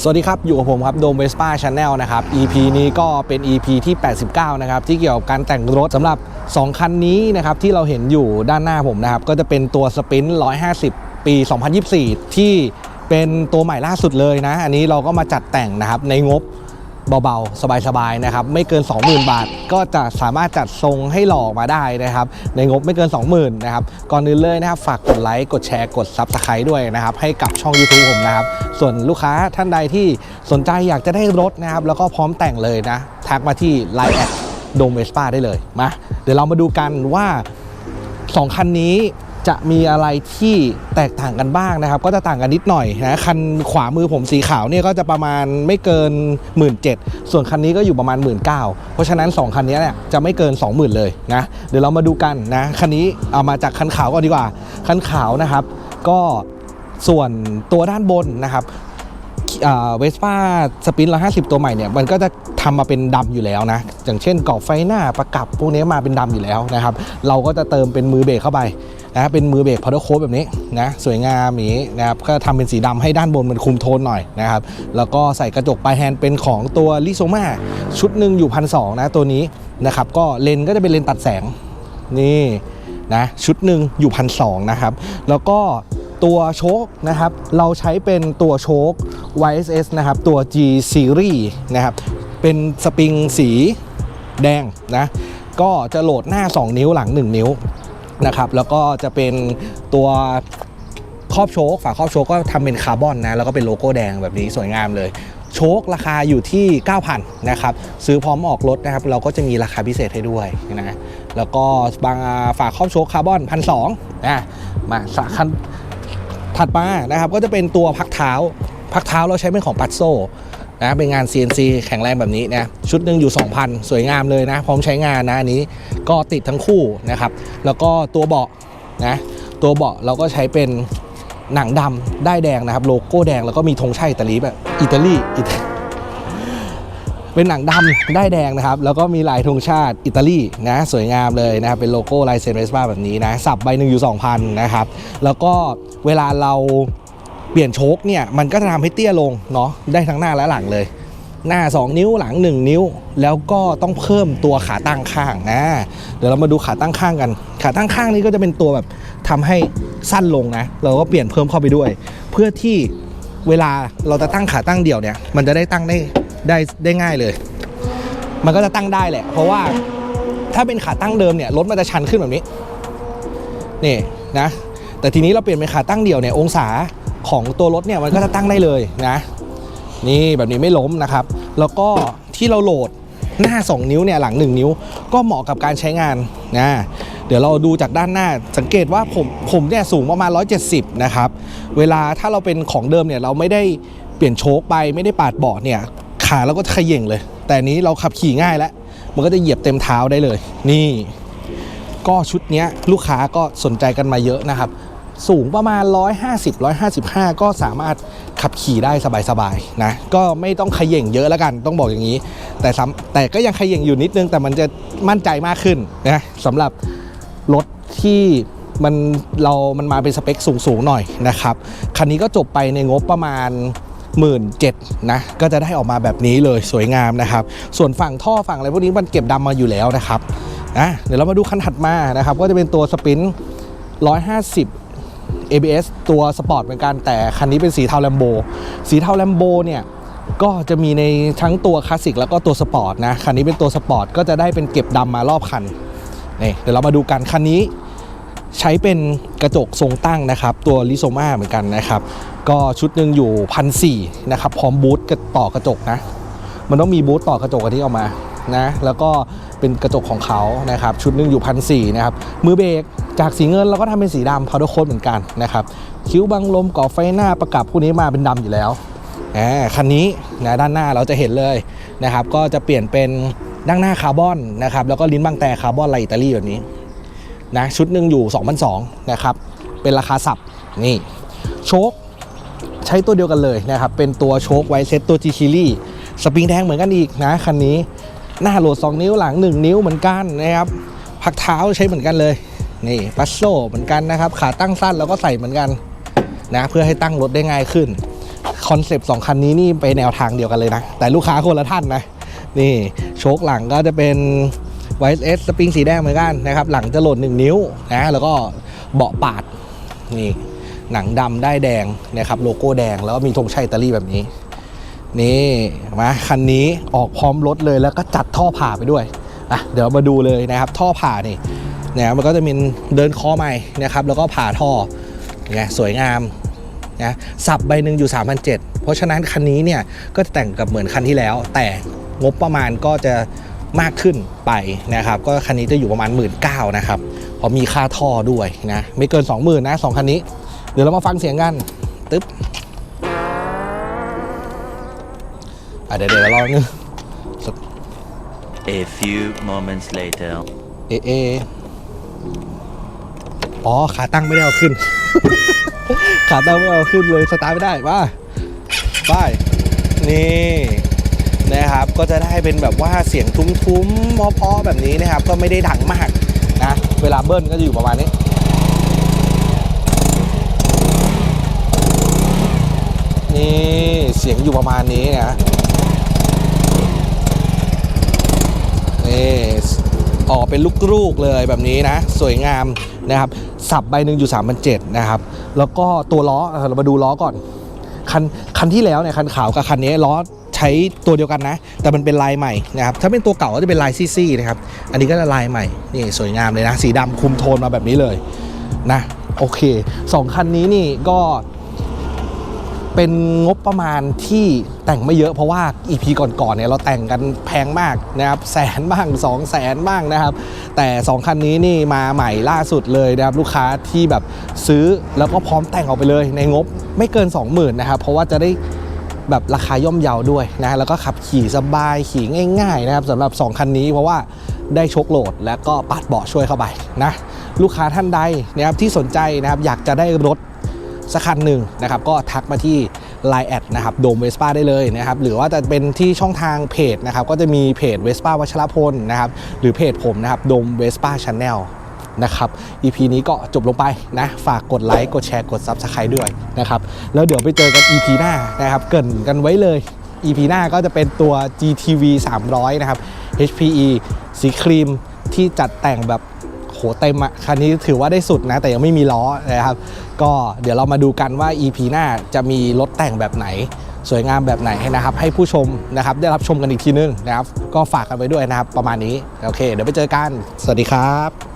สวัสดีครับ อยู่กับผมครับโดมเวสป้าชาแนลนะครับ EP นี้ก็เป็น EP ที่ 89 นะครับ ที่เกี่ยวกับการแต่งรถสำหรับ 2 คันนี้นะครับ ที่เราเห็นอยู่ด้านหน้าผมนะครับ ก็จะเป็นตัวสปิน150 ปี 2024 ที่เป็นตัวใหม่ล่าสุดเลยนะ อันนี้เราก็มาจัดแต่งนะครับ ในงบ เบาๆ สบายๆนะครับไม่เกิน 20,000 บาท ก็จะสามารถจัดทรงให้หล่อมาได้นะครับในงบไม่เกิน 20,000นะครับก่อนอื่นเลยนะครับฝากกดไลค์กดแชร์กด Subscribe ด้วยนะครับให้กับช่อง YouTube ผมนะครับส่วนลูกค้าท่านใดที่สนใจอยากจะได้รถนะครับแล้วก็พร้อมแต่งเลยนะทักมาที่ Line แอดโดมเวสป้าได้เลยมาเดี๋ยวเรามาดูกันว่าสองคันนี้ จะมีอะไรที่แตกต่างกันบ้างนะครับ ก็จะต่างกันนิดหน่อยนะคันขวามือผมสีขาวเนี่ยก็จะประมาณไม่เกิน 1 7ื่นส่วนคันนี้ก็อยู่ประมาณ 1 9ื่นเพราะฉะนั้น 2 คันนี้เนี่ยจะไม่เกิน 20,000 เลยนะเดี๋ยวเรามาดูกันนะคันนี้เอามาจากคันขาวก่อนดีกว่า คันขาวนะครับ ก็ส่วนตัวด้านบนนะครับเวสป้าสปินร้อยห้าสิบตัวใหม่เนี่ยมันก็จะทำมาเป็นดำอยู่แล้วนะ อย่างเช่นกรอบไฟหน้าประกับพวกนี้มาเป็นดำอยู่แล้วนะครับ เราก็จะเติมเป็นมือเบรกเข้าไป นะเป็นมือเบรกพาวเดอร์โค้ดแบบนี้นะสวยงามอย่างนี้นะครับก็ทำเป็นสีดำให้ด้านบนมันคุมโทนหน่อยนะครับแล้วก็ใส่กระจกปลายแฮนด์เป็นของตัวลิโซมาชุดหนึ่งอยู่พันสนะตัวนี้นะครับก็เลนก็จะเป็นเลนตัดแสงนี่นะชุดหนึ่งอยู่พันสนะครับแล้วก็ตัวโชคนะครับเราใช้เป็นตัวโชค YSS นะครับตัว G Series นะครับเป็นสปริงสีแดงนะก็จะโหลดหน้า 2 นิ้วหลัง 1 นิ้ว นะครับแล้วก็จะเป็นตัวครอบโชคฝาครอบโชคก็ทำเป็นคาร์บอนนะแล้วก็เป็นโลโก้แดงแบบนี้สวยงามเลยโชคราคาอยู่ที่ 9,000 นะครับ ซื้อพร้อมออกรถนะครับ เราก็จะมีราคาพิเศษให้ด้วยนะแล้วก็บางฝาครอบโชคคาร์บอนพันสองนะมาสาคันถัดมานะครับ ก็จะเป็นตัวพักเท้า พักเท้าเราใช้เป็นของปัตโซ นะเป็นงาน CNC แข็งแรงแบบนี้นะชุดหนึ่งอยู่ 2,000 สวยงามเลยนะ พร้อมใช้งานนะอันนี้ก็ติดทั้งคู่นะครับ แล้วก็ตัวเบาะนะตัวเบาะเราก็ใช้เป็นหนังดำได้แดงนะครับ โลโก้แดงแล้วก็มีธงชาติอิตาลีแบบอิตาลีอิตาเป็นหนังดำได้แดงนะครับ แล้วก็มีลายธงชาติอิตาลีนะสวยงามเลยนะครับ เป็นโลโก้ลายเซนเวสป้าแบบนี้นะสับใบหนึ่งอยู่ 2,000 นะครับ แล้วก็เวลาเรา เปลี่ยนโชคเนี่ยมันก็จะทำให้เตี้ยลงเนาะได้ทั้งหน้าและหลังเลย หน้า 2 นิ้วหลัง 1 นิ้ว แล้วก็ต้องเพิ่มตัวขาตั้งข้างนะเดี๋ยวเรามาดูขาตั้งข้างกัน ขาตั้งข้างนี้ก็จะเป็นตัวแบบทำให้สั้นลงนะเราก็เปลี่ยนเพิ่มเข้าไปด้วย เพื่อที่เวลาเราจะตั้งขาตั้งเดี่ยวเนี่ยมันจะได้ตั้งได้ได้ได้ง่ายเลย มันก็จะตั้งได้แหละ เพราะว่าถ้าเป็นขาตั้งเดิมเนี่ยรถมันจะชันขึ้นแบบนี้นี่นะแต่ทีนี้เราเปลี่ยนเป็นขาตั้งเดี่ยวเนี่ยองศา ของตัวรถเนี่ยมันก็จะตั้งได้เลยนะ นี่แบบนี้ไม่ล้มนะครับ แล้วก็ที่เราโหลดหน้า 2 นิ้วเนี่ยหลัง 1 นิ้ว ก็เหมาะกับการใช้งานนะเดี๋ยวเราดูจากด้านหน้าสังเกตว่าผมผมเนี่ยสูงประมาณ 170 นะครับ เวลาถ้าเราเป็นของเดิมเนี่ยเราไม่ได้เปลี่ยนโชคไปไม่ได้ปาดเบาะเนี่ยขาเราก็จะเขย่งเลย แต่นี้เราขับขี่ง่ายแล้ว มันก็จะเหยียบเต็มเท้าได้เลย นี่ ก็ชุดนี้ลูกค้าก็สนใจกันมาเยอะนะครับ สูงประมาณ 150 155 ก็สามารถขับขี่ได้สบายๆนะก็ไม่ต้องขย่งเยอะแล้วกันต้องบอกอย่างนี้ แต่ซ้ำแต่ก็ยังขย่งอยู่นิดนึงแต่มันจะมั่นใจมากขึ้นนะสำหรับรถที่มันเรา มันมาเป็นสเปคสูงๆหน่อยนะครับ คันนี้ก็จบไปในงบประมาณหมื่นเจ็ดนะ ก็จะได้ออกมาแบบนี้เลยสวยงามนะครับ ส่วนฝั่งท่อฝั่งอะไรพวกนี้มันเก็บดำมาอยู่แล้วนะครับนะเดี๋ยวเรามาดูคันถัดมานะครับ ก็จะเป็นตัวสปิน150 ABS ตัวสปอร์ตเหมือนกันแต่คันนี้เป็นสีเทาแลมโบสีเทาแลมโบเนี่ยก็จะมีในทั้งตัวคลาสสิกแล้วก็ตัวสปอร์ตนะคันนี้เป็นตัวสปอร์ตก็จะได้เป็นเก็บดำมารอบคันนี่เดี๋ยวเรามาดูกันคันนี้ใช้เป็นกระจกทรงตั้งนะครับ ตัวลิโซมาเหมือนกันนะครับ ก็ชุดหนึ่งอยู่พันสนะครับ พร้อมบูทกับต่อกระจกนะ มันต้องมีบูทต่อกระจกอันนี้ออกมานะ แล้วก็เป็นกระจกของเขานะครับ ชุดหนึ่งอยู่พันสนะครับ มือเบรก จากสีเงินเราก็ทำเป็นสีดำพาวเดอร์โค้ดเหมือนกันนะครับคิ้วบังลมก่อไฟหน้าประกับพวกนี้มาเป็นดำอยู่แล้วอ่าคันนี้นะด้านหน้าเราจะเห็นเลยนะครับก็จะเปลี่ยนเป็นดั้งหน้าคาร์บอนนะครับแล้วก็ลิ้นบังแต่คาร์บอนลายอิตาลีแบบนี้นะชุดหนึ่งอยู่2,200นะครับเป็นราคาสับนี่โชคใช้ตัวเดียวกันเลยนะครับเป็นตัวโชคไวเซ็ตตัวจีคิลี่สปริงแดงเหมือนกันอีกนะคันนี้หน้าโหลด 2 นิ้วหลัง 1 นิ้วเหมือนกันนะครับพักเท้าใช้เหมือนกันเลย นี่ปัสโซเหมือนกันนะครับ ขาตั้งสั้นแล้วก็ใส่เหมือนกันนะเพื่อให้ตั้งรถได้ง่ายขึ้นคอนเซปต์สองคันนี้นี่ไปแนวทางเดียวกันเลยนะ แต่ลูกค้าคนละท่านนะ นี่โชคหลังก็จะเป็น YS สปริงสีแดงเหมือนกันนะครับ หลังจะโหลด1นิ้วนะแล้วก็เบาะปาดนี่หนังดำได้แดงนะครับโลโก้แดงแล้วก็มีธงชัยอิตาลีแบบนี้ นี่มาคันนี้ออกพร้อมรถเลยแล้วก็จัดท่อผ่าไปด้วยอะเดี๋ยวมาดูเลยนะครับ ท่อผ่านี่ นี่ยมันก็จะมีเดินคอใหม่นะครับแล้วก็ผ่าท่อไงสวยงามนะสับใบหนึ่งอยู่3,700เพราะฉะนั้นคันนี้เนี่ยก็จะแต่งกับเหมือนคันที่แล้ว แต่งบประมาณก็จะมากขึ้นไปนะครับ ก็คันนี้จะอยู่ประมาณ 1 9ื่นนะครับเพราะมีค่าท่อด้วยนะไม่เกิน 20,000นะสองคันนี้ เดี๋ยวเรามาฟังเสียงกันตึ๊บอะเดี๋ยวเดี๋ยวเรานึง A few moments later. เอเอ อ๋อ ขาตั้งไม่ได้เอาขึ้น ขาตั้งไม่เอาขึ้นเลยสตาร์ทไม่ได้มาไปนี่นะครับก็จะได้เป็นแบบว่าเสียงทุ้มๆเพราะๆแบบนี้นะครับ ก็ไม่ได้ดังมากนะเวลาเบิ้ลก็จะอยู่ประมาณนี้นี่เสียงอยู่ประมาณนี้นะนี่ ออกเป็นลูกๆเลยแบบนี้นะ สวยงามนะครับ สับใบหนึ่งอยู่3 0 0นะครับ แล้วก็ตัวล้อเออเรามาดูล้อก่อน คันคันที่แล้วเนี่ยคันขาวกับคันนี้ล้อใช้ตัวเดียวกันนะ แต่มันเป็นลายใหม่นะครับถ้าเป็นตัวเก่าก็จะเป็นลายซี่ๆนะครับ อันนี้ก็จะลายใหม่นี่สวยงามเลยนะ สีดำคุมโทนมาแบบนี้เลยนะโอเคสองคันนี้นี่ก็ เป็นงบประมาณที่แต่งไม่เยอะเพราะว่า EP ก่อนๆเนี่ยเราแต่งกันแพงมากนะครับแสนบ้าง2 0 0แสนบ้างนะครับ แต่ 2 คันนี้นี่มาใหม่ล่าสุดเลยนะครับลูกค้าที่แบบซื้อแล้วก็พร้อมแต่งออกไปเลยในงบไม่เกิน 20,000นะครับเพราะว่าจะได้แบบราคาย่อมเยาด้วยนะแล้วก็ขับขี่สบายขี่ง่ายๆนะครับสำหรับ 2 คันนี้เพราะว่าได้ชกโหลดแล้วก็ปัดเบาะช่วยเข้าไปนะลูกค้าท่านใดนะครับที่สนใจนะครับอยากจะได้รถ สักคันหนึ่งนะครับก็ทักมาที่ Line แอดนะครับโดมเวสป้าได้เลยนะครับหรือว่าจะเป็นที่ช่องทางเพจนะครับก็จะมีเพจเวสป้าวัชรพลนะครับหรือเพจผมนะครับโดมเวสป้าชาแนลนะครับ EP นี้ก็จบลงไปนะ ฝากกดไลค์ กดแชร์ กด Subscribe ด้วยนะครับ แล้วเดี๋ยวไปเจอกัน EP หน้านะครับ เกินกันไว้เลย EP หน้าก็จะเป็นตัว GTV 300 นะครับ HPE สีครีมที่จัดแต่งแบบ เต็มอะคันนี้ถือว่าได้สุดนะ แต่ยังไม่มีล้อนะครับ ก็เดี๋ยวเรามาดูกันว่า EP หน้าจะมีรถแต่งแบบไหน สวยงามแบบไหนนะครับ ให้ผู้ชมนะครับได้รับชมกันอีกทีนึงนะครับ ก็ฝากกันไว้ด้วยนะครับ ประมาณนี้ โอเค เดี๋ยวไปเจอกัน สวัสดีครับ